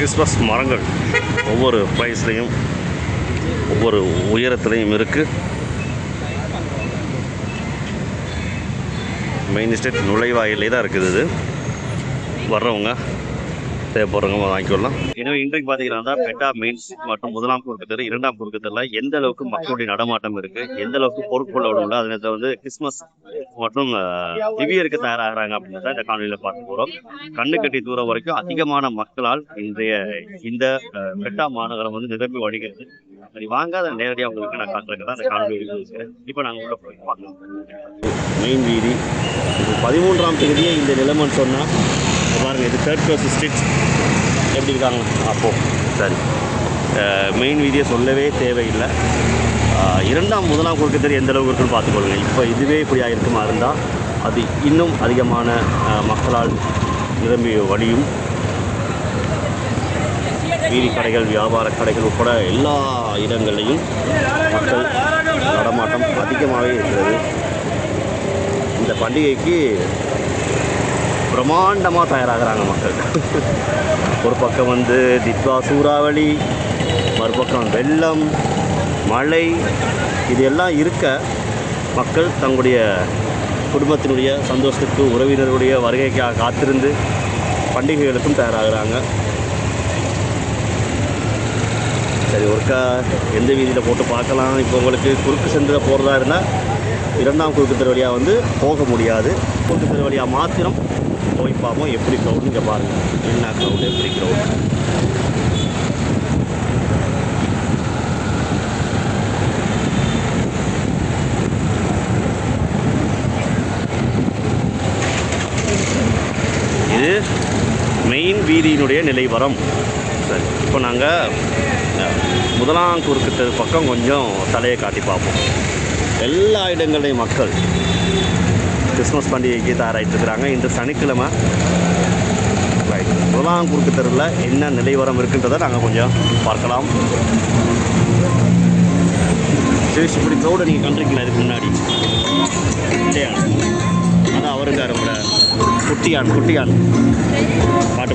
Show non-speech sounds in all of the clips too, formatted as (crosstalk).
Christmas மரங்கள் ஒவ்வொரு ப்ரைஸ்லேயும் ஒவ்வொரு உயரத்துலேயும் இருக்குது மெயின் ஸ்டேட் நுழைவாயிலே தான் இருக்குது இது. வர்றவங்க தேவைப்படுறவங்க வாங்கிக்கொள்ளலாம். எனவே இன்றைக்கு பார்த்தீங்கன்னா பெட்டா மெயின்ஸ் மற்றும் முதலாம் குறுக்கு தெரு இரண்டாம் குறுக்கு தெருல எந்த அளவுக்கு மக்களுடைய நடமாட்டம் இருக்கு எந்த அளவுக்கு பொருட்களோட உள்ள அதனை வந்து கிறிஸ்மஸ் மற்றும் திவ்யருக்கு தயாராகிறாங்க அப்படின்றத இந்த காணொலியில பார்க்க போறோம். கண்ணு கட்டி தூரம் வரைக்கும் அதிகமான மக்களால் இன்றைய இந்த பெட்டா மாநகரம் வந்து நிரம்பி வழிகிறது. அதை நேரடியாக உங்களுக்கு நான் காட்டுறேன் அந்த காணொலி இருக்கிறேன் இப்போ நாங்கள் உள்ள போய் பார்க்கலாம். மெயின் வீதி. பதிமூன்றாம் தேதியே இந்த நிலைமைன்னு சொன்னால் பாருங்கள் இது தேர்ட் க்ளாஸ் ஸ்ட்ரீட் எப்படி இருக்காங்க அப்போ சரி. மெயின் வீதியை சொல்லவே தேவையில்லை. இரண்டாம் முதலாம் குறுக்கு தெரு எந்த அளவுக்கு இருக்குன்னு பார்த்துக்கொள்ளுங்க இப்போ இதுவே இப்படி ஆயிருக்குமா இருந்தால் அது இன்னும் அதிகமான மக்களால் நிரம்பி வழியும் வீதி கடைகள் வியாபார கடைகள் உட்பட எல்லா இடங்கள்லையும் மக்கள் நடமாட்டம் அதிகமாகவே இருக்கிறது. இந்த பண்டிகைக்கு பிரம்மாண்டமாக தயாராகிறாங்க மக்கள். ஒரு பக்கம் வந்து தித்வா சூறாவளி மறுபக்கம் வெள்ளம் மழை இது எல்லாம் இருக்க மக்கள் தங்களுடைய குடும்பத்தினுடைய சந்தோஷத்துக்கு உறவினருடைய வருகைக்காக காத்திருந்து பண்டிகைகளுக்கும் தயாராகிறாங்க. சரி ஒருக்கா எந்த வீதியில் போட்டு பார்க்கலாம். இப்போ உங்களுக்கு குறுக்கு சென்றில் போகிறதா இருந்தால் இரண்டாம் குறுக்கு தெரு வழியாக வந்து போக முடியாது. குறுக்கு தெரு வழியாக மாத்திரம் போய் பார்ப்போம். எப்படி க்ரௌட் இங்கே பாருங்கள் என்ன க்ரௌடு எப்படி க்ரௌட் இது மெயின் வீதியினுடைய நிலைவரம். சரி இப்போ நாங்கள் முதலாம் குறுக்கு பக்கம் கொஞ்சம் தலையை காட்டி பார்ப்போம். எல்லா இடங்களையும் மக்கள் கிறிஸ்மஸ் பண்டிகைக்கு தயாராகிட்டு இருக்கிறாங்க இன்று சனிக்கிழமை ரைட் முதலாம் குறுக்கு தெருவில் என்ன நிலைவரம் இருக்குன்றதை நாங்கள் கொஞ்சம் பார்க்கலாம் சரி இப்படி க்ரௌடை நீங்கள் கண்டிருக்கீங்களா இதுக்கு முன்னாடி இல்லையா அதான் அவருக்காரு உங்களோட குட்டியான் குட்டியான் பாட்டு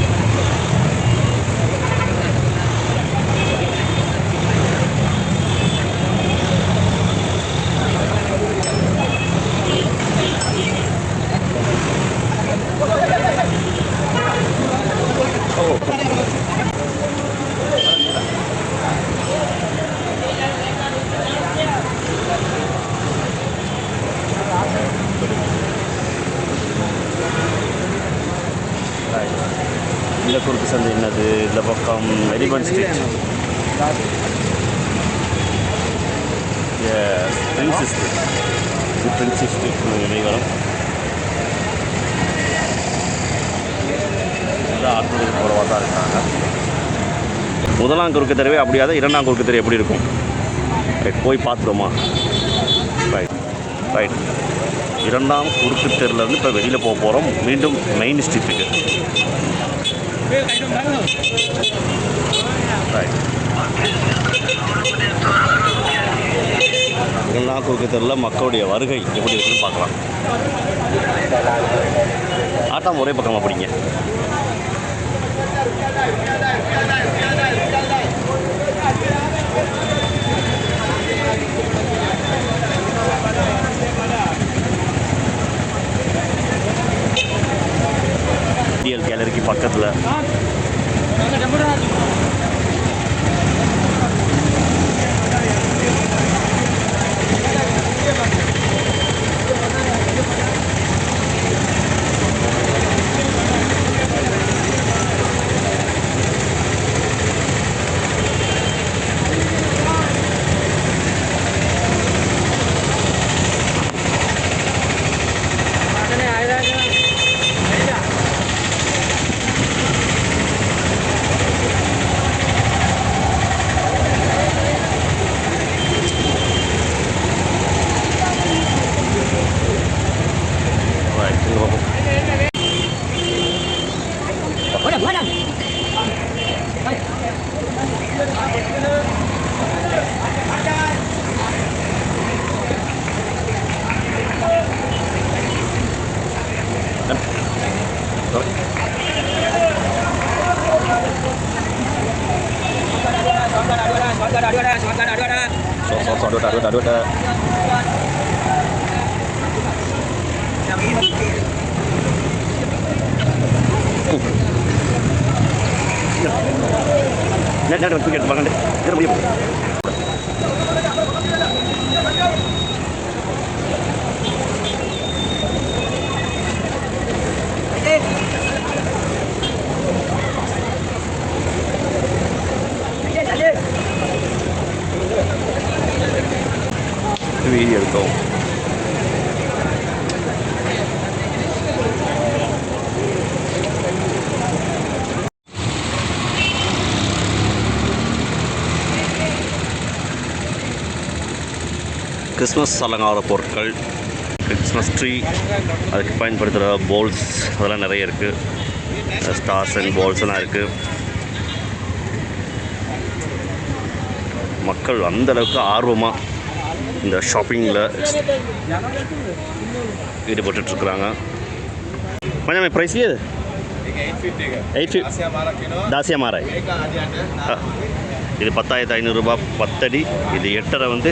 இந்த குறுக்கு சந்தை என்னது இந்த பக்கம் எலிபன் ஸ்ட்ரீட் பிரின்சி ஸ்ட்ரீட் இது பிரின்சி ஸ்ட்ரீட் வந்து ஆட்களுக்கு போகிறவா தான் இருக்காங்க. முதலாம் குறுக்கு தெருவே அப்படியாத இரண்டாம் குறுக்கு தெரு எப்படி இருக்கும்? ரைட் போய் பார்த்துருமா ரைட் ரைட் இரண்டாம் குறுக்கு தெருலேருந்து இப்போ வெளியில் போக போகிறோம் மீண்டும் மெயின் ஸ்ட்ரீட்டுக்கு ரைட் இரண்டாம் குறுக்கு தெருவில் மக்களுடைய வருகை எப்படி இருக்குன்னு பார்க்கலாம். ஆட்டம் ஒரே பக்கமாக பிடிங்க. Voilà. Sok sok sok dua dua dua dua. Nah, nah, nah, nah, nah, nah, nah, nah, Dia Christmas அலங்கார பொருட்கள் கிறிஸ்மஸ் ட்ரீ அதுக்கு பயன்படுத்துகிற போல்ஸ் அதெல்லாம் நிறைய இருக்குது ஸ்டார்ஸ் அண்ட் போல்ஸ்லாம் எல்லாம் இருக்குது மக்கள் அந்தளவுக்கு ஆர்வமாக இந்த ஷாப்பிங்கில் ஈடுபட்டுருக்குறாங்க கொஞ்சம் ப்ரைஸ் ஏது எயிட் தாசியா மாறாய் இது பத்தாயிரத்து ஐநூறுரூபா பத்தடி. இது எட்டரை வந்து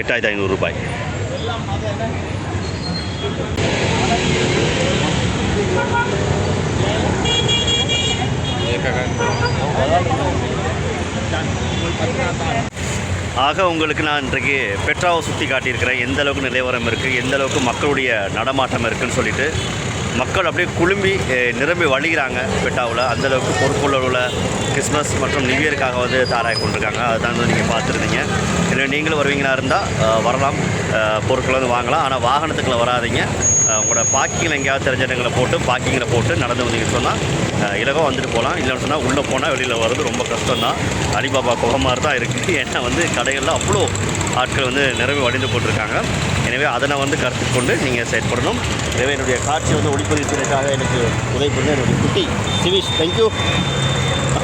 எட்டாயிரத்து ஐநூறு ரூபாய். ஆக உங்களுக்கு நான் இன்றைக்கு பெட்ராவை சுற்றி காட்டியிருக்கிறேன். எந்த அளவுக்கு நிலவரம் இருக்குது எந்த அளவுக்கு மக்களுடைய நடமாட்டம் இருக்குன்னு சொல்லிட்டு மக்கள் அப்படியே குழும்பி நிரம்பி வழிகிறாங்க பெட்டாவில் அந்தளவுக்கு பொறுப்புள்ள கிறிஸ்மஸ் மற்றும் நியூ இயருக்காக வந்து தாராய் கொண்டிருக்காங்க. அதுதான் வந்து நீங்கள் பார்த்துருந்தீங்க. இல்லை நீங்களும் வருவீங்களா இருந்தால் வரலாம். பொருட்களை பொருட்கள் வந்து வாங்கலாம். ஆனால் வாகனத்துக்குள்ள வராதீங்க. உங்களோட பார்க்கிங்கில் எங்கேயாவது தெரிஞ்ச இடங்களை போட்டு பார்க்கிங்கில் போட்டு நடந்து வந்தீங்கன்னு சொன்னால் இலகம் வந்துட்டு போகலாம். இல்லைன்னு சொன்னால் உள்ளே போனால் வெளியில் வர்றது ரொம்ப கஷ்டம் தான் அலிபாபா மாதிரி தான் இருக்குது (laughs) ஏன்னா வந்து கடைகளில் அவ்வளோ ஆட்கள் வந்து நிரம்பி வடிந்து போட்டிருக்காங்க. எனவே அதனை வந்து கருத்து கொண்டு நீங்கள் செயற்படணும். எனவே என்னுடைய காட்சி வந்து ஒளிப்பதிவு செய்வதற்காக எனக்கு உதவி பண்ண என்னுடைய குட்டி சிவிஷ். தேங்க்யூ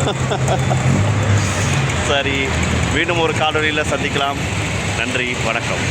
(laughs) சரி மீண்டும் ஒரு காலொலியில் சந்திக்கலாம். நன்றி வணக்கம்.